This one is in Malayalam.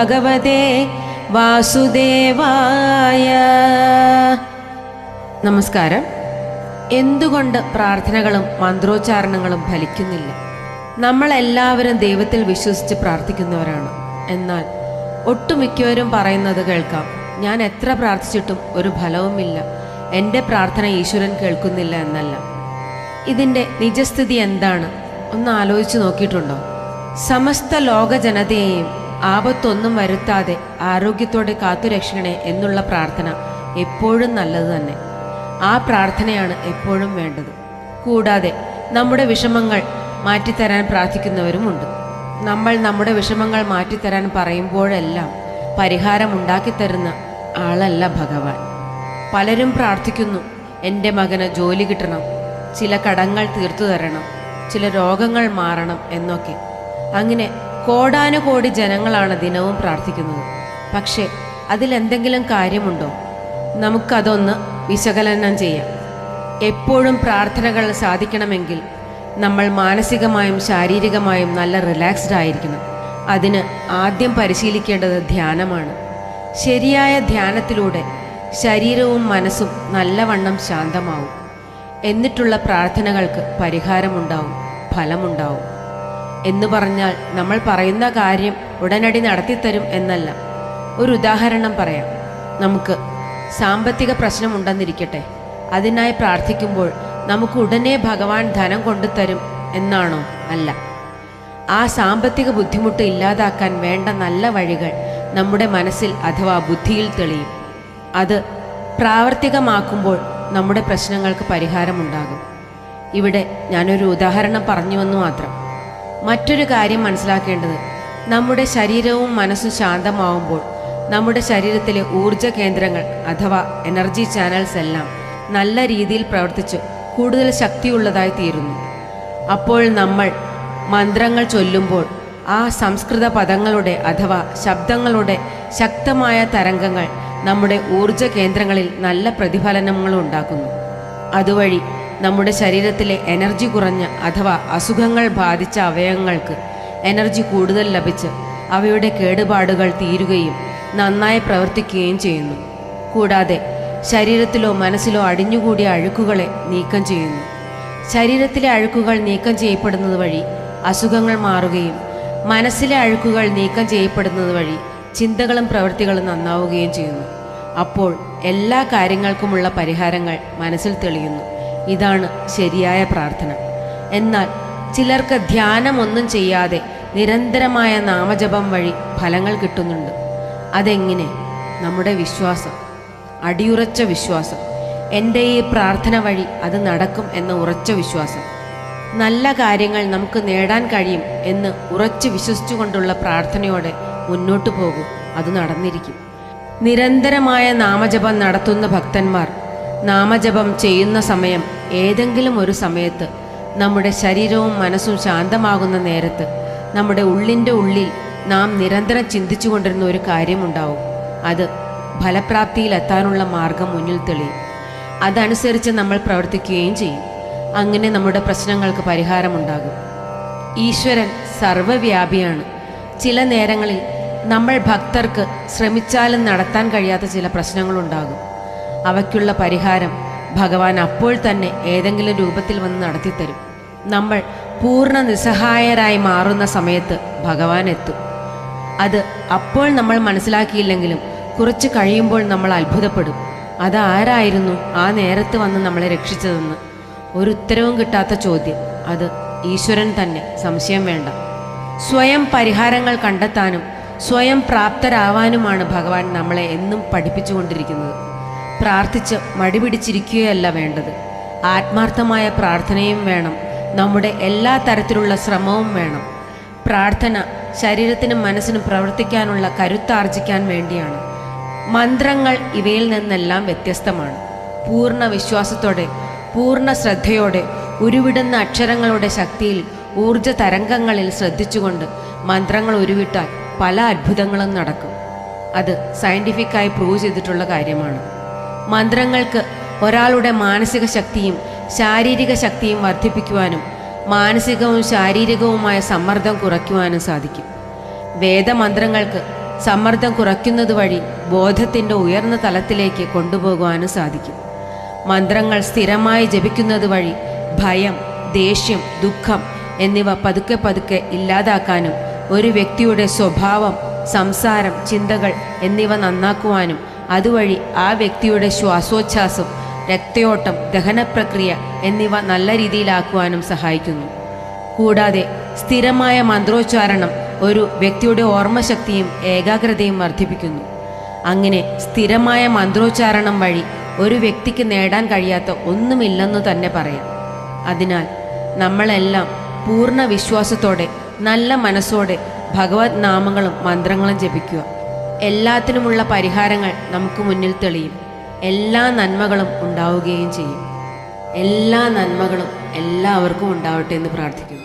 ഭഗവതേ വാസുദേവായ. നമസ്കാരം. എന്തുകൊണ്ട് പ്രാർത്ഥനകളും മന്ത്രോച്ചാരണങ്ങളും ഫലിക്കുന്നില്ല? നമ്മളെല്ലാവരും ദൈവത്തിൽ വിശ്വസിച്ച് പ്രാർത്ഥിക്കുന്നവരാണ്. എന്നാൽ ഒട്ടുമിക്കവരും പറയുന്നത് കേൾക്കാം. ഞാൻ എത്ര പ്രാർത്ഥിച്ചിട്ടും ഒരു ഫലവുമില്ല. എന്റെ പ്രാർത്ഥന ഈശ്വരൻ കേൾക്കുന്നില്ല എന്നല്ല. ഇതിന്റെ നിജസ്ഥിതി എന്താണ്? ഒന്ന് ആലോചിച്ച് നോക്കിയിട്ടുണ്ടോ? സമസ്ത ലോക ജനതയെയും ആപത്തൊന്നും വരുത്താതെ ആരോഗ്യത്തോടെ കാത്തുരക്ഷിക്കണേ എന്നുള്ള പ്രാർത്ഥന എപ്പോഴും നല്ലത് തന്നെ. ആ പ്രാർത്ഥനയാണ് എപ്പോഴും വേണ്ടത്. കൂടാതെ നമ്മുടെ വിഷമങ്ങൾ മാറ്റിത്തരാൻ പ്രാർത്ഥിക്കുന്നവരുമുണ്ട്. നമ്മൾ നമ്മുടെ വിഷമങ്ങൾ മാറ്റിത്തരാൻ പറയുമ്പോഴെല്ലാം പരിഹാരം ഉണ്ടാക്കിത്തരുന്ന ആളല്ല ഭഗവാൻ. പലരും പ്രാർത്ഥിക്കുന്നു എന്റെ മകന് ജോലി കിട്ടണം ചില കടങ്ങൾ തീർത്തു തരണം ചില രോഗങ്ങൾ മാറണം എന്നൊക്കെ. അങ്ങനെ കോടാനുകോടി ജനങ്ങളാണ് ദിനവും പ്രാർത്ഥിക്കുന്നത്. പക്ഷേ അതിലെന്തെങ്കിലും കാര്യമുണ്ടോ? നമുക്കതൊന്ന് വിശകലനം ചെയ്യാം. എപ്പോഴും പ്രാർത്ഥനകൾ സാധിക്കണമെങ്കിൽ നമ്മൾ മാനസികമായും ശാരീരികമായും നല്ല റിലാക്സ്ഡ് ആയിരിക്കണം. അതിന് ആദ്യം പരിശീലിക്കേണ്ടത് ധ്യാനമാണ്. ശരിയായ ധ്യാനത്തിലൂടെ ശരീരവും മനസ്സും നല്ലവണ്ണം ശാന്തമാവും. എന്നിട്ടുള്ള പ്രാർത്ഥനകൾക്ക് പരിഹാരമുണ്ടാവും ഫലമുണ്ടാവും. എന്ന് പറഞ്ഞാൽ നമ്മൾ പറയുന്ന കാര്യം ഉടനടി നടത്തിത്തരും എന്നല്ല. ഒരു ഉദാഹരണം പറയാം. നമുക്ക് സാമ്പത്തിക പ്രശ്നമുണ്ടെന്നിരിക്കട്ടെ. അതിനായി പ്രാർത്ഥിക്കുമ്പോൾ നമുക്ക് ഉടനെ ഭഗവാൻ ധനം കൊണ്ടുതരും എന്നാണോ? അല്ല. ആ സാമ്പത്തിക ബുദ്ധിമുട്ട് ഇല്ലാതാക്കാൻ വേണ്ട നല്ല വഴികൾ നമ്മുടെ മനസ്സിൽ അഥവാ ബുദ്ധിയിൽ തെളിയും. അത് പ്രാവർത്തികമാക്കുമ്പോൾ നമ്മുടെ പ്രശ്നങ്ങൾക്ക് പരിഹാരമുണ്ടാകും. ഇവിടെ ഞാനൊരു ഉദാഹരണം പറഞ്ഞുവെന്നു മാത്രം. മറ്റൊരു കാര്യം മനസ്സിലാക്കേണ്ടത്. നമ്മുടെ ശരീരവും മനസ്സും ശാന്തമാവുമ്പോൾ നമ്മുടെ ശരീരത്തിലെ ഊർജ കേന്ദ്രങ്ങൾ അഥവാ എനർജി ചാനൽസ് എല്ലാം നല്ല രീതിയിൽ പ്രവർത്തിച്ച് കൂടുതൽ ശക്തിയുള്ളതായി തീരുന്നു. അപ്പോൾ നമ്മൾ മന്ത്രങ്ങൾ ചൊല്ലുമ്പോൾ ആ സംസ്കൃത പദങ്ങളുടെ അഥവാ ശബ്ദങ്ങളുടെ ശക്തമായ തരംഗങ്ങൾ നമ്മുടെ ഊർജ കേന്ദ്രങ്ങളിൽ നല്ല പ്രതിഫലനങ്ങൾ ഉണ്ടാക്കുന്നു. അതുവഴി നമ്മുടെ ശരീരത്തിലെ എനർജി കുറഞ്ഞ അഥവാ അസുഖങ്ങൾ ബാധിച്ച അവയവങ്ങൾക്ക് എനർജി കൂടുതൽ ലഭിച്ച് അവയുടെ കേടുപാടുകൾ തീരുകയും നന്നായി പ്രവർത്തിക്കുകയും ചെയ്യുന്നു. കൂടാതെ ശരീരത്തിലോ മനസ്സിലോ അടിഞ്ഞുകൂടിയ അഴുക്കുകളെ നീക്കം ചെയ്യുന്നു. ശരീരത്തിലെ അഴുക്കുകൾ നീക്കം ചെയ്യപ്പെടുന്നത് വഴി അസുഖങ്ങൾ മാറുകയും മനസ്സിലെ അഴുക്കുകൾ നീക്കം ചെയ്യപ്പെടുന്നത് വഴി ചിന്തകളും പ്രവൃത്തികളും നന്നാവുകയും ചെയ്യുന്നു. അപ്പോൾ എല്ലാ കാര്യങ്ങൾക്കുമുള്ള പരിഹാരങ്ങൾ മനസ്സിൽ തെളിയുന്നു. ഇതാണ് ശരിയായ പ്രാർത്ഥന. എന്നാൽ ചിലർക്ക് ധ്യാനമൊന്നും ചെയ്യാതെ നിരന്തരമായ നാമജപം വഴി ഫലങ്ങൾ കിട്ടുന്നുണ്ട്. അതെങ്ങനെ? നമ്മുടെ വിശ്വാസം. അടിയുറച്ച വിശ്വാസം. എന്റെ ഈ പ്രാർത്ഥന വഴി അത് നടക്കും എന്ന ഉറച്ച വിശ്വാസം. നല്ല കാര്യങ്ങൾ നമുക്ക് നേടാൻ കഴിയും എന്ന് ഉറച്ചു വിശ്വസിച്ചുകൊണ്ടുള്ള പ്രാർത്ഥനയോടെ മുന്നോട്ടു പോകും. അത് നടന്നിരിക്കും. നിരന്തരമായ നാമജപം നടത്തുന്ന ഭക്തന്മാർ നാമജപം ചെയ്യുന്ന സമയം ഏതെങ്കിലും ഒരു സമയത്ത് നമ്മുടെ ശരീരവും മനസ്സും ശാന്തമാകുന്ന നേരത്ത് നമ്മുടെ ഉള്ളിന്റെ ഉള്ളിൽ നാം നിരന്തരം ചിന്തിച്ചു കൊണ്ടിരുന്ന ഒരു കാര്യമുണ്ടാവും. അത് ഫലപ്രാപ്തിയിലെത്താനുള്ള മാർഗം മുന്നിൽ തെളിയും. അതനുസരിച്ച് നമ്മൾ പ്രവർത്തിക്കുകയും ചെയ്യും. അങ്ങനെ നമ്മുടെ പ്രശ്നങ്ങൾക്ക് പരിഹാരമുണ്ടാകും. ഈശ്വരൻ സർവവ്യാപിയാണ്. ചില നേരങ്ങളിൽ നമ്മൾ ഭക്തർക്ക് ശ്രമിച്ചാലും നടത്താൻ കഴിയാത്ത ചില പ്രശ്നങ്ങളുണ്ടാകും. അവയ്ക്കുള്ള പരിഹാരം ഭഗവാൻ അപ്പോൾ തന്നെ ഏതെങ്കിലും രൂപത്തിൽ വന്ന് നടത്തിത്തരും. നമ്മൾ പൂർണ നിസ്സഹായരായി മാറുന്ന സമയത്ത് ഭഗവാൻ എത്തും. അത് അപ്പോൾ നമ്മൾ മനസ്സിലാക്കിയില്ലെങ്കിലും കുറച്ച് കഴിയുമ്പോൾ നമ്മൾ അത്ഭുതപ്പെടും. അതാരായിരുന്നു ആ നേരത്ത് വന്ന് നമ്മളെ രക്ഷിച്ചതെന്ന് ഒരു ഉത്തരവും കിട്ടാത്ത ചോദ്യം. അത് ഈശ്വരൻ തന്നെ. സംശയം വേണ്ട. സ്വയം പരിഹാരങ്ങൾ കണ്ടെത്താനും സ്വയം പ്രാപ്തരാവാനുമാണ് ഭഗവാൻ നമ്മളെ എന്നും പഠിപ്പിച്ചുകൊണ്ടിരിക്കുന്നത്. പ്രാർത്ഥിച്ച് മടിപിടിച്ചിരിക്കുകയല്ല വേണ്ടത്. ആത്മാർത്ഥമായ പ്രാർത്ഥനയും വേണം. നമ്മുടെ എല്ലാ തരത്തിലുള്ള ശ്രമവും വേണം. പ്രാർത്ഥന ശരീരത്തിനും മനസ്സിനും പ്രവർത്തിക്കാനുള്ള കരുത്താർജിക്കാൻ വേണ്ടിയാണ്. മന്ത്രങ്ങൾ ഇവയിൽ നിന്നെല്ലാം വ്യത്യസ്തമാണ്. പൂർണ വിശ്വാസത്തോടെ പൂർണ ശ്രദ്ധയോടെ ഉരുവിടുന്ന അക്ഷരങ്ങളുടെ ശക്തിയിൽ ഊർജ തരംഗങ്ങളിൽ ശ്രദ്ധിച്ചുകൊണ്ട് മന്ത്രങ്ങൾ ഉരുവിട്ടാൽ പല അത്ഭുതങ്ങളും നടക്കും. അത് സയന്റിഫിക്കായി പ്രൂവ് ചെയ്തിട്ടുള്ള കാര്യമാണ്. മന്ത്രങ്ങൾക്ക് ഒരാളുടെ മാനസിക ശക്തിയും ശാരീരിക ശക്തിയും വർദ്ധിപ്പിക്കുവാനും മാനസികവും ശാരീരികവുമായ സമ്മർദ്ദം കുറയ്ക്കുവാനും സാധിക്കും. വേദമന്ത്രങ്ങൾക്ക് സമ്മർദ്ദം കുറയ്ക്കുന്നത് വഴി ബോധത്തിന്റെ ഉയർന്ന തലത്തിലേക്ക് കൊണ്ടുപോകുവാനും സാധിക്കും. മന്ത്രങ്ങൾ സ്ഥിരമായി ജപിക്കുന്നത് വഴി ഭയം ദേഷ്യം ദുഃഖം എന്നിവ പതുക്കെ പതുക്കെ ഇല്ലാതാക്കാനും ഒരു വ്യക്തിയുടെ സ്വഭാവം സംസാരം ചിന്തകൾ എന്നിവ നന്നാക്കുവാനും അതുവഴി ആ വ്യക്തിയുടെ ശ്വാസോച്ഛാസം രക്തയോട്ടം ദഹനപ്രക്രിയ എന്നിവ നല്ല രീതിയിലാക്കുവാനും സഹായിക്കുന്നു. കൂടാതെ സ്ഥിരമായ മന്ത്രോച്ചാരണം ഒരു വ്യക്തിയുടെ ഓർമ്മശക്തിയും ഏകാഗ്രതയും വർദ്ധിപ്പിക്കുന്നു. അങ്ങനെ സ്ഥിരമായ മന്ത്രോച്ചാരണം വഴി ഒരു വ്യക്തിക്ക് നേടാൻ കഴിയാത്ത ഒന്നുമില്ലെന്ന് തന്നെ പറയാം. അതിനാൽ നമ്മളെല്ലാം പൂർണ വിശ്വാസത്തോടെ നല്ല മനസ്സോടെ ഭഗവത് നാമങ്ങളും മന്ത്രങ്ങളും ജപിക്കുക. എല്ലാത്തിനുമുള്ള പരിഹാരങ്ങൾ നമുക്ക് മുന്നിൽ തെളിയും. എല്ലാ നന്മകളും ഉണ്ടാവുകയും ചെയ്യും. എല്ലാ നന്മകളും എല്ലാവർക്കും ഉണ്ടാവട്ടെ എന്ന് പ്രാർത്ഥിക്കുന്നു.